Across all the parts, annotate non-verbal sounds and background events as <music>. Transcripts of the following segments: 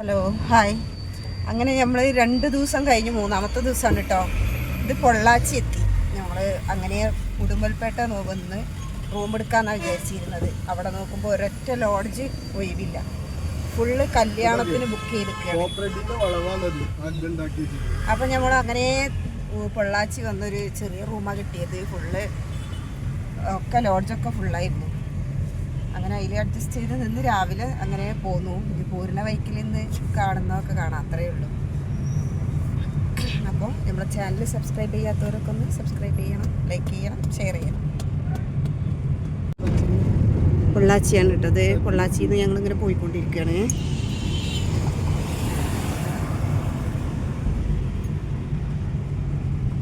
Hello hi അങ്ങനെ നമ്മൾ രണ്ട് ദിവസം കഴിഞ്ഞ് മൂന്നാമത്തെ ദിവസമാണ് കേട്ടോ ഇത് പൊള്ളാച്ചി എത്തി. നമ്മൾ അങ്ങനെ ഉടുമ്പൽപേട്ട വന്ന് റൂം എടുക്കാമെന്നാണ് വിചാരിച്ചിരുന്നത്. അവിടെ നോക്കുമ്പോൾ ഒരൊറ്റ ലോഡ്ജ് ഒഴിവില്ല. ഫുള്ള് കല്യാണത്തിന് ബുക്ക് ചെയ്തിരിക്കുകയാണ് അപ്പം നമ്മൾ അങ്ങനെ പൊള്ളാച്ചി വന്നൊരു ചെറിയ റൂമാണ് കിട്ടിയത്. ഫുള്ള് ഒക്കെ ലോഡ്ജൊക്കെ ഫുള്ളായിരുന്നു അങ്ങനെ അതിൽ അഡ്ജസ്റ്റ് ചെയ്ത് നിന്ന് രാവിലെ അങ്ങനെ പോന്നു. ഇനി പൂരണ വൈക്കിൽ നിന്ന് കാണുന്നതൊക്കെ കാണാം. അത്രയേ ഉള്ളൂ. അപ്പോൾ നമ്മുടെ ചാനൽ സബ്സ്ക്രൈബ് ചെയ്യാത്തവരൊക്കെ ഒന്ന് സബ്സ്ക്രൈബ് ചെയ്യണം ലൈക്ക് ചെയ്യണം ഷെയർ ചെയ്യണം. പൊള്ളാച്ചിയാണ് കേട്ടത് പൊള്ളാച്ചിയിൽ നിന്ന് ഞങ്ങളിങ്ങനെ പോയിക്കൊണ്ടിരിക്കുകയാണ്.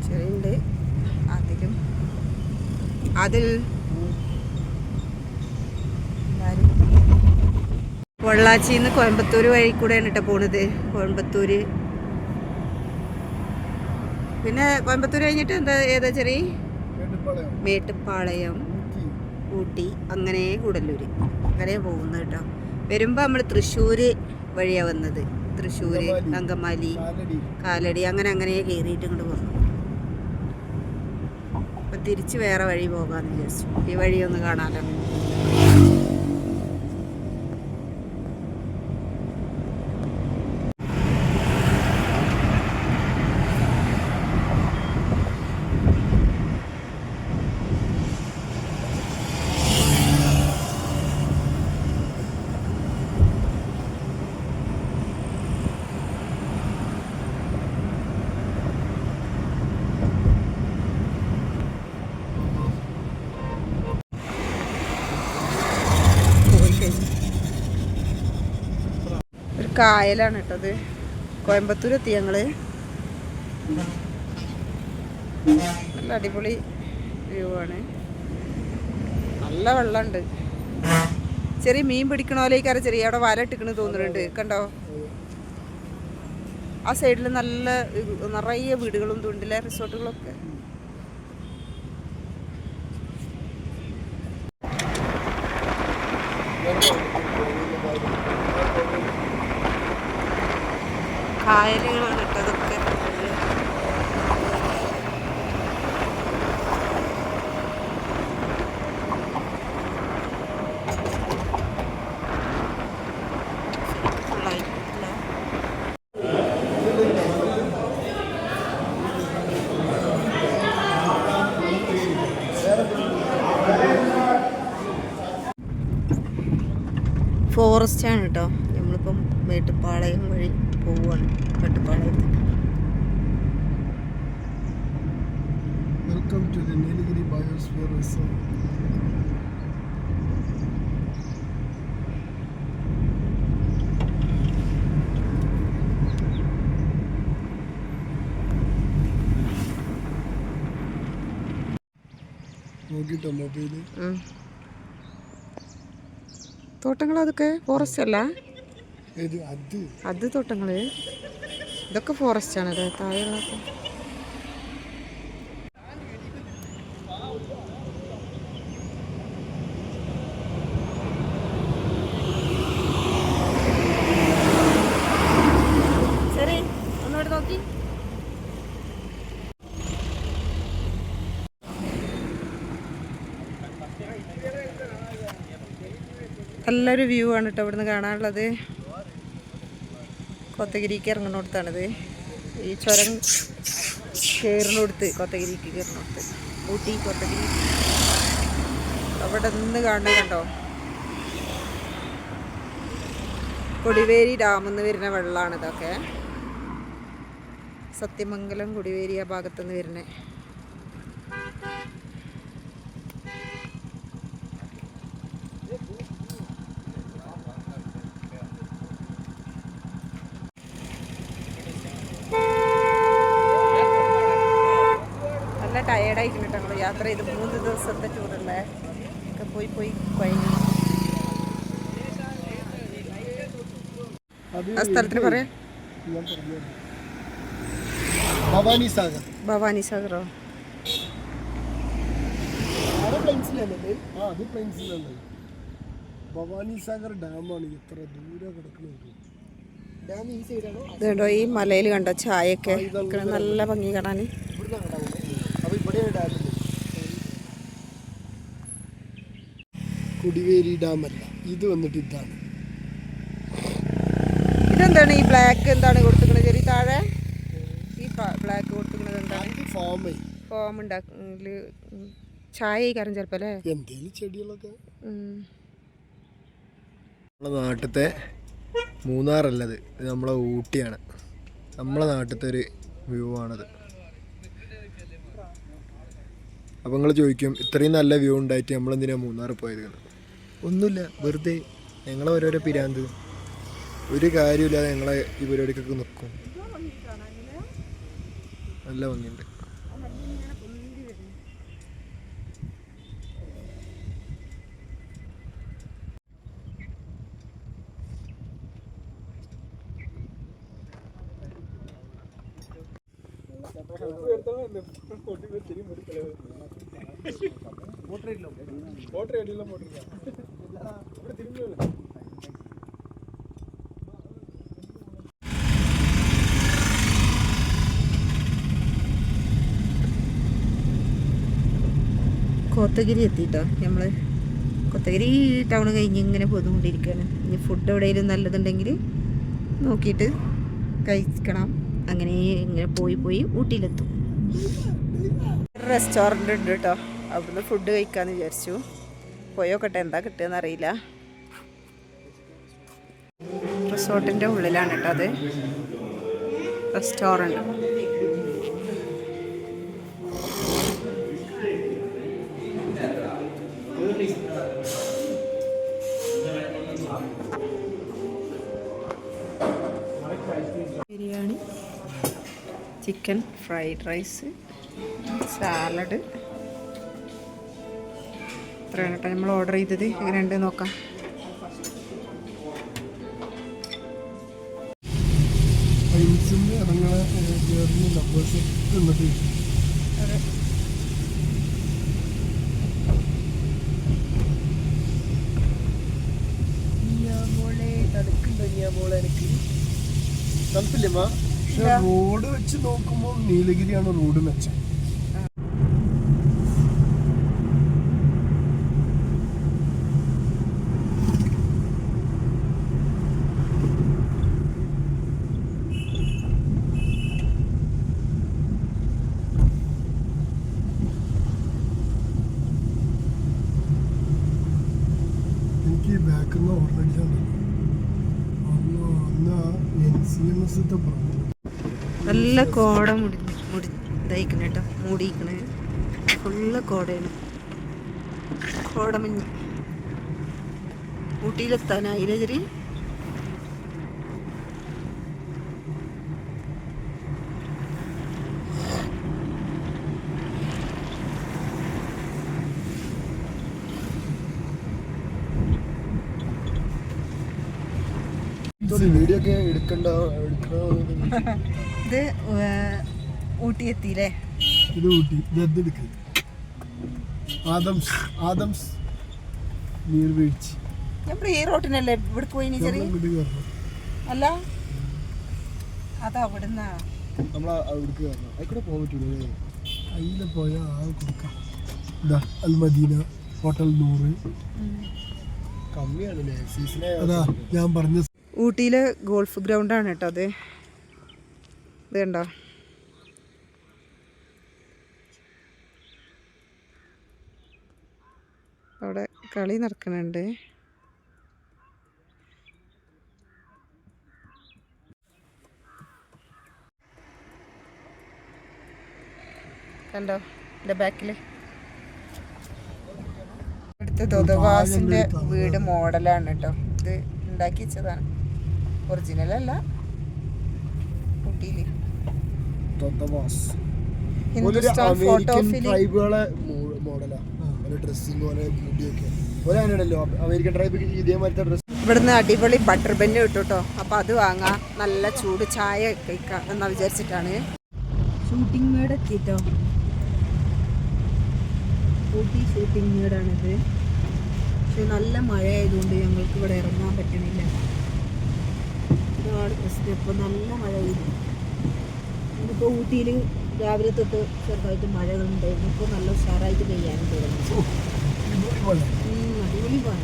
ചെറിയുണ്ട് അതിലും അതിൽ പൊള്ളാച്ചിയിൽ നിന്ന് കോയമ്പത്തൂർ വഴി കൂടെയാണ് കേട്ടോ പോണത്. കോയമ്പത്തൂര്. പിന്നെ കോയമ്പത്തൂർ കഴിഞ്ഞിട്ട് എന്താ ഏതാ ചെറിയ മേട്ടുപ്പാളയം. ഊട്ടി. അങ്ങനെ കൂടല്ലൂർ അങ്ങനെ പോകുന്നത് കേട്ടോ വരുമ്പോൾ നമ്മൾ തൃശ്ശൂർ വഴിയാണ് വന്നത്. തൃശ്ശൂർ അങ്കമാലി. കാലടി. അങ്ങനെ അങ്ങനെ കയറിയിട്ട് ഇങ്ങോട്ട് വന്നു അപ്പം തിരിച്ച് വേറെ വഴി പോകാമെന്ന് വിചാരിച്ചു. ഈ വഴി ഒന്ന് പോയി കഴിഞ്ഞു ഒരു കായലാണ് കേട്ടത് കോയമ്പത്തൂർ എത്തി ഞങ്ങൾ. നല്ല അടിപൊളി വ്യൂ ആണ് നല്ല വെള്ളമുണ്ട് ചെറിയ മീൻ പിടിക്കണ പോലെയൊക്കെ ചെറിയ അവിടെ വല ഇട്ടിക്കണ് തോന്നുന്നുണ്ട് കണ്ടോ? ആ സൈഡിൽ നല്ല നിറയെ വീടുകളും തുണ്ടിലെ റിസോർട്ടുകളൊക്കെ. ഫോറസ്റ്റ് ആണ് കേട്ടോ നമ്മളിപ്പം മേട്ടുപ്പാളയം വഴി പോവുകയാണ് മേട്ടുപ്പാളയത്ത്. Welcome to the Nilgiri biosphere reserve നോക്കിട്ടോ mobile. തോട്ടങ്ങൾ അതൊക്കെ ഫോറസ്റ്റ് അല്ല അത്. തോട്ടങ്ങൾ ഇതൊക്കെ ഫോറസ്റ്റ് ആണ് അല്ലേ താഴെയുള്ളതൊക്കെ നല്ലൊരു വ്യൂ ആണ് കേട്ടോ ഇവിടുന്ന് കാണാനുള്ളത്. കൊത്തഗിരിക്ക് ഇറങ്ങുന്നിടത്താണിത്. ഈ ചുരം കയറുന്നിടത്ത് കൊത്തഗിരിക്ക് കയറുന്നിടത്ത് ഊട്ടി കൊത്തഗിരി. അവിടെ നിന്ന് കാണുന്നത് കണ്ടോ? കൊടിവേരി ഡാമിൽ നിന്ന് വരുന്ന വെള്ളമാണ് ഇതൊക്കെ സത്യമംഗലം കൊടിവേരി ആ ഭാഗത്തുനിന്ന് വരുന്നത്. കേട്ടോ ഞങ്ങൾ യാത്ര ചെയ്ത്. മൂന്ന് ദിവസത്തെ ടൂറല്ലേ ഒക്കെ പോയി പോയി അത് ആ സ്ഥലത്തിന് പറയാം. ഭവാനി സാഗർ. ഭവാനി സാഗറോ? ഭവാനി സാഗർ ഡാമാണ് എത്ര ദൂരെ കിടക്കുന്നത് ഈ സൈഡാണോ ഇതുണ്ടോ ഈ മലയിൽ കണ്ടോ ചായയൊക്കെ? ഒക്കെ നല്ല ഭംഗി കാണാൻ ഇവിടുന്ന് അങ്ങോട്ടാവും അപ്പൊ ഇവിടെയാണ് ഡാം കുടിവേരി ഡാം അല്ല ഇത് വന്നിട്ട് ഇതാണ്. ഇതെന്താണ് ഈ ബ്ലാക്ക് എന്താണ് കൊടുത്തിരിക്കുന്നത്? ചെറിയ താഴെ? ഈ ബ്ലാക്ക് കൊടുത്തിരിക്കുന്നത് എന്താണ്? ഫോം ഫാം ഫോം ഉണ്ടാക്കൽ. ചായ കാരണം ചിലപ്പോൾ അല്ലേ? എന്തേലും ചെടികളൊക്കെ. നമ്മളെ നാട്ടിലത്തെ മൂന്നാറല്ലത്. ഇത് നമ്മളെ ഊട്ടിയാണ്. നമ്മളെ നാട്ടിലത്തെ ഒരു വ്യൂ ആണത്. അപ്പം നിങ്ങൾ ചോദിക്കും ഇത്രയും നല്ല വ്യൂ ഉണ്ടായിട്ട് നമ്മൾ എന്തിനാ മൂന്നാർ പോയത് ഒന്നുമില്ല വെറുതെ ഞങ്ങളെ ഓരോരോ പിരാന്ത്. ഒരു കാര്യമില്ലാതെ ഞങ്ങളെ ഈ പരിപാടിക്കൊക്കെ നിൽക്കും നല്ല ഭംഗിയുണ്ട്. കോത്തഗിരി എത്തിട്ടോ നമ്മൾ കോത്തഗിരി ടൗൺ കഴിഞ്ഞ് ഇങ്ങനെ പോതുകൊണ്ടിരിക്കുകയാണ് ഇനി ഫുഡ് എവിടെയെങ്കിലും നല്ലതുണ്ടെങ്കിൽ നോക്കിയിട്ട് കഴിക്കണം. അങ്ങനെ ഇങ്ങനെ പോയി പോയി ഊട്ടിയിലെത്തും. റെസ്റ്റോറന്റ് ഉണ്ട് കേട്ടോ. അവിടുന്ന് ഫുഡ് കഴിക്കാമെന്ന് വിചാരിച്ചു. പോയോക്കട്ടെ എന്താ കിട്ടുകയെന്ന് അറിയില്ല. റിസോർട്ടിന്റെ ഉള്ളിലാണ് കേട്ടോ അത്. Restaurant chicken fried rice salad. ഇത്രയാണ് കേട്ടോ നമ്മൾ ഓർഡർ ചെയ്തത്. എങ്ങനെയുണ്ട് നോക്കാം. സയൻസിന്റെ ഇറങ്ങണ പക്ഷെ റോഡ് വെച്ച് നോക്കുമ്പോൾ നീലഗിരിയാണ് റോഡ് മെച്ചം. ബാക്കിൽ നിന്ന് ഓർമ്മയില്ല. അന്ന് അന്ന് എൻ സി എം എസ് പറഞ്ഞു നല്ല കോട മുടി മുടി ഇതായിക്കണ കേട്ടോ മൂടിയിക്കണേ. ഫുള്ള് കോടയാണ്. കോടമഞ്ഞ് ഊട്ടിയിലെത്താനായില്ലേ ചെറിയ വീഡിയോ ഒക്കെ എടുക്കണ്ട എടുക്കണ ഇത് <laughs> ഊട്ടി എത്തിയില്ലേ ഇത് ഊട്ടി ഇത് എടുക്ക? ആദംസ് ആദംസ് നീർവീഴ്ച. നമ്മൾ ഈ റോട്ടിനല്ലേ ഇവിടെ പോയി ചെറിയ? അല്ല? അതാ അവിടുന്ന നമ്മൾ അവിടേക്ക് കയറണം അതിക്കൂടെ പോകാൻ പറ്റൂലേ? അതിൽ പോയാൽ ആ കൊടുക്കാം. ഇതാ അൽമദീന ഹോട്ടൽ നൂറ്. അതാ ഞാൻ പറഞ്ഞ ഊട്ടിയിലെ ഗോൾഫ് ഗ്രൗണ്ടാണ് കേട്ടോ അത്. ഇത് കണ്ടോ അവിടെ കളി നടക്കുന്നുണ്ട് കണ്ടോ? എന്റെ ബാക്കിൽ. അടുത്ത ദുദവാസിന്റെ വീട് മോഡലാണ് കേട്ടോ. ഇത് ഉണ്ടാക്കി വെച്ചതാണ്. ഒറിജിനൽ അല്ല ഊട്ടിയിൽ ഹിന്ദുസ്ഥാൻ ഫോട്ടോ ഇവിടുന്ന് അടിപൊളി ബട്ടർ ബെന്ന് കിട്ടും കേട്ടോ അപ്പോൾ അത് വാങ്ങാം. നല്ല ചൂട് ചായ കഴിക്കാം എന്നാ വിചാരിച്ചിട്ടാണ്. ഷൂട്ടിംഗ് മേഡ് എത്തിട്ടോ. ഊട്ടി ഷൂട്ടിംഗ് മേഡാണിത് പക്ഷെ നല്ല മഴ ആയതുകൊണ്ട് ഞങ്ങൾക്ക് ഇവിടെ ഇറങ്ങാൻ പറ്റണില്ല. അതാണ് പ്രശ്നം. ഇപ്പം നല്ല മഴ പെയ്യുന്നു ഇന്നിപ്പോൾ ഊട്ടിയിൽ രാവിലെ തൊട്ട് ചെറുതായിട്ട് മഴകളുണ്ടായിരുന്നു. ഇപ്പോൾ നല്ല ഉഷാറായിട്ട് പെയ്യാനും തുടങ്ങി. അടിപൊളി മഴ